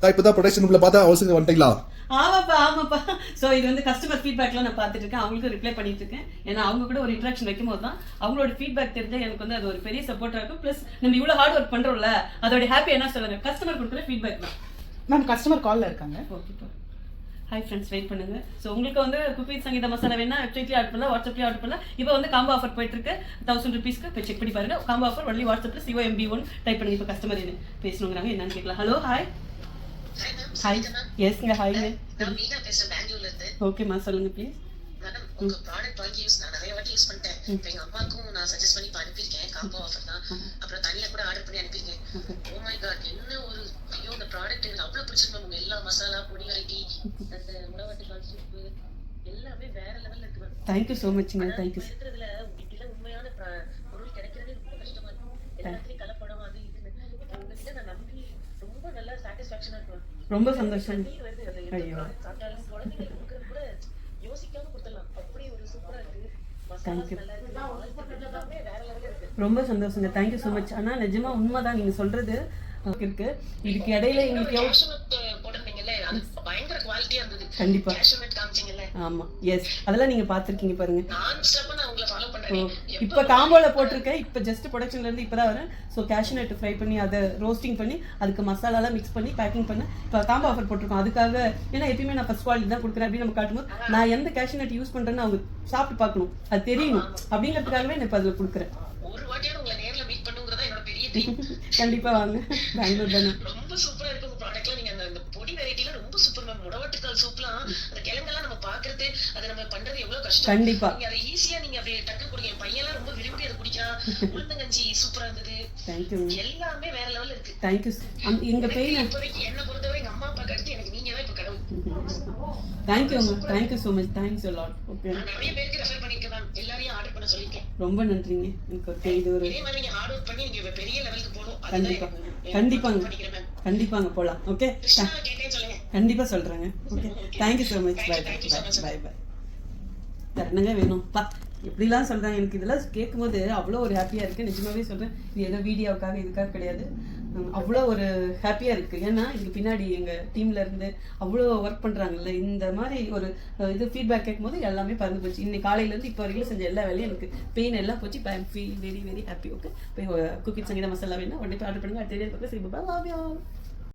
நான் இப்பதான் ப்ரொடக்ஷன் ரூம்ல பார்த்தா அவசரம் வந்துட்டீங்களா? ஆமாப்பா ஆமாப்பா. ஸோ இது வந்து கஸ்டமர் ஃபீட்பேக்லாம் நான் பார்த்துட்டு இருக்கேன் அவங்களுக்கும் ரிப்ளை பண்ணிட்டு இருக்கேன் ஏன்னா அவங்க கூட ஒரு இன்ட்ராக்ஷன் வைக்கும் போது தான் அவங்களோட ஃபீட்பேக் தெரிஞ்சா எனக்கு வந்து அது ஒரு பெரிய சப்போர்ட்டாக இருக்கும். ப்ளஸ் நம்ம இவ்வளோ ஹார்ட் ஒர்க் பண்ணுறோம்ல அதோட ஹாப்பி என்ன சொல்லுங்க கஸ்டமர் கொடுக்குற ஃபீட்பேக் தான். மேம் கஸ்டமர் கால்ல இருக்காங்க. ஓகேப்பா ஹாய் ஃப்ரெண்ட்ஸ் வெயிட் பண்ணுங்க. ஸோ உங்களுக்கு வந்து குக்கி சங்கீத மசாலா வேணா வெப்சைட்லேயே ஆர்டர் பண்ணலாம் வாட்ஸ்அப்லேயே ஆர்டர் பண்ணலாம். இப்போ வந்து காம்போ ஆஃபர் போயிட்டு இருக்கு தௌசண்ட் ருபீஸ்க்கு இப்போ செக் பண்ணி பாருங்க. காம்போ ஆஃபர் ஒன்லி வாட்ஸ்அப்பில் C O MP one type பண்ணி இப்போ கஸ்டமர் என்ன பேசணுங்கிறாங்க என்னன்னு கேட்கலாம். ஹலோ ஹாய் ஹாய் எஸ்ங்க ஹாய்ங்க நான் மீனா பேசுறேன் பெங்களூர்ல இருந்து. ஓகேம்மா சொல்லுங்க ப்ளீஸ் மேடம் உங்க ப்ராடக்ட் வாங்கி யூஸ் நான் நிறைய வாட்டி யூஸ் பண்ணிட்டேன். இப்ப எங்க அம்மாக்கும் நான் சஜஸ்ட் பண்ணி இப்ப அனுப்பியிருக்கேன் காம்போ ஆஃபர் தான். அப்புறம் தனியா கூட ஆர்டர் பண்ணி அனுப்பியிருக்கேன். ஓ மை காட் என்ன ஒரு ஐயோ இந்த ப்ராடக்ட் எனக்கு அவ்வளவு பிடிச்சிருக்கு மேம் உங்க எல்லா மசாலா பொடி வெரைட்டி அந்த உணவாட்டுக்கால் சூப்பு எல்லாமே வேற லெவல்ல இருக்கு மேம் தேங்க்யூ ஸோ மச்ங்க தேங்க்யூ இருக்கிறதுல இப்படிலாம் உண்மையான ப்ர- பொருள் கிடைக்கிறதே ரொம்ப கஷ்டமா இருக்கு. எல்லாத்துலயும் கலப்படம் அது இதுன்னு இப்போ உங்ககிட்ட நான் நம்பி ரொம்ப நல்லா மேம் ரொம்ப சந்தோஷம். ஐயோ. யோசிக்காம கொடுத்துடலாம். அப்படி ஒரு ரொம்ப சந்தோஷங்க. தேங்க்யூ ஸோ மச் ஆனால் நிஜமா உண்மைதான் நீங்க சொல்றது. இருக்கு. இதுக்கு இடையில எங்களுக்கு கண்டிப்பா. ஆமா. எஸ் அதெல்லாம் நீங்க பார்த்துருக்கீங்க பாருங்க. இப்போ காம்போல போட்டிருக்கேன். இப்போ ஜஸ்ட் ப்ரொடக்ஷன்ல இருந்து இப்பதான் வரேன். ஸோ கேஷ்யூ நட் ஃப்ரை பண்ணி அதை ரோஸ்டிங் பண்ணி அதுக்கு மசாலாலாம் மிக்ஸ் பண்ணி பேக்கிங் பண்ண இப்போ காம்போ ஆஃபர் போட்டிருக்கோம். அதுக்காக ஏன்னா எப்பயுமே நான் ஃபர்ஸ்ட் குவாலிட்டி தான் கொடுக்குறேன் அப்படின்னு நம்ம காட்டும்போது நான் எந்த கேஷ்யூ நட் யூஸ் பண்றேன்னு அவங்க சாப்பிட்டு பார்க்கணும். அது தெரியணும். அப்படிங்கிறதுக்காகவே நான் இப்போ அதில் கொடுக்குறேன். ஒரு வாட்டியாவது உங்களை நேர்ல மீட் பண்ணுங்கிறதா என்னோட பெரிய ட்ரீம் கண்டிப்பா வாங்க. பெங்களூர் தானே. ரொம்ப சூப்பரா இருக்கு உங்க ப்ராடக்ட்லாம் நீங்க முடவட்டுக்கால் சூப்லாம் அந்த கிழங்கெல்லாம் நம்ம பாக்குறது அதை நம்ம பண்றது எவ்வளவு கஷ்டம். கண்டிப்பா. நீங்க அதை ஈஸியா நீங்க அப்படியே டக்கு குடிங்க. என் பையன்லாம் ரொம்ப விரும்பி அதை குடிக்கிறான் உளுந்தங்கஞ்சி சூப்பரா இருந்தது. தேங்க்யூ எல்லாமே வேற லெவல்ல இருக்கு. தேங்க்யூ எங்க பெயின் இப்போதைக்கு என்ன பொறுத்தவரை எங்க அம்மா அப்பாக்கு அடுத்து எனக்கு நீங்க தான் இப்ப கடவுள். தேங்க்யூங்க thank you so much thanks lot okay நான் நிறைய பேருக்கு ரெஃபர் பண்ணிருக்கேன் மேம் எல்லாரையும் ஆர்டர் பண்ண சொல்லிருக்கேன் ரொம்ப நன்றிங்க. எனக்கு இது ஒரு இதே மாதிரி நீங்க ஹார்ட் ஒர்க் பண்ணி நீங்க பெரிய லெவலுக்கு போகணும். கண்டிப்பா. கண்டிப்பாங்க. மேம் கண்டிப்பாங்க. போலாம். ஓகே கிருஷ்ணா கேட்டேன்னு சொல்லுங்க கண்டிப்பா சொல்றேங்க. Okay thank you so much bye Thank you, thank you so bye much. Bye bye வேற என்னங்க வேணும். பா. எப்படிலாம் சொல்றாங்க? எனக்கு இதெல்லாம் கேட்கும்போது அவ்வளோ ஒரு ஹாப்பியா இருக்கு. நிஜமாவே சொல்றேன். இது ஏதோ வீடியோவுக்காக இதுக்காக கிடையாது. அவ்வளோ ஒரு ஹாப்பியா இருக்கு. ஏன்னா இதுக்கு பின்னாடி எங்க டீம்ல இருந்து அவ்வளோ ஒர்க் பண்றாங்கல்ல. இந்த மாதிரி ஒரு இது ஃபீட்பேக் கேட்கும்போது எல்லாமே பறந்து போச்சு. இன்னைக்கு காலையில இருந்து இப்போ வரைக்கும் செஞ்ச எல்லா வேலையும் எனக்கு பெயின் எல்லாம் போச்சு. இப்போ I'm feel very very happy okay போய் குக்கிங் சங்கீத மசாலா வேணும் உடனே ஆர்டர் பண்ணுங்க. அடுத்த பார்க்க சரி பாய்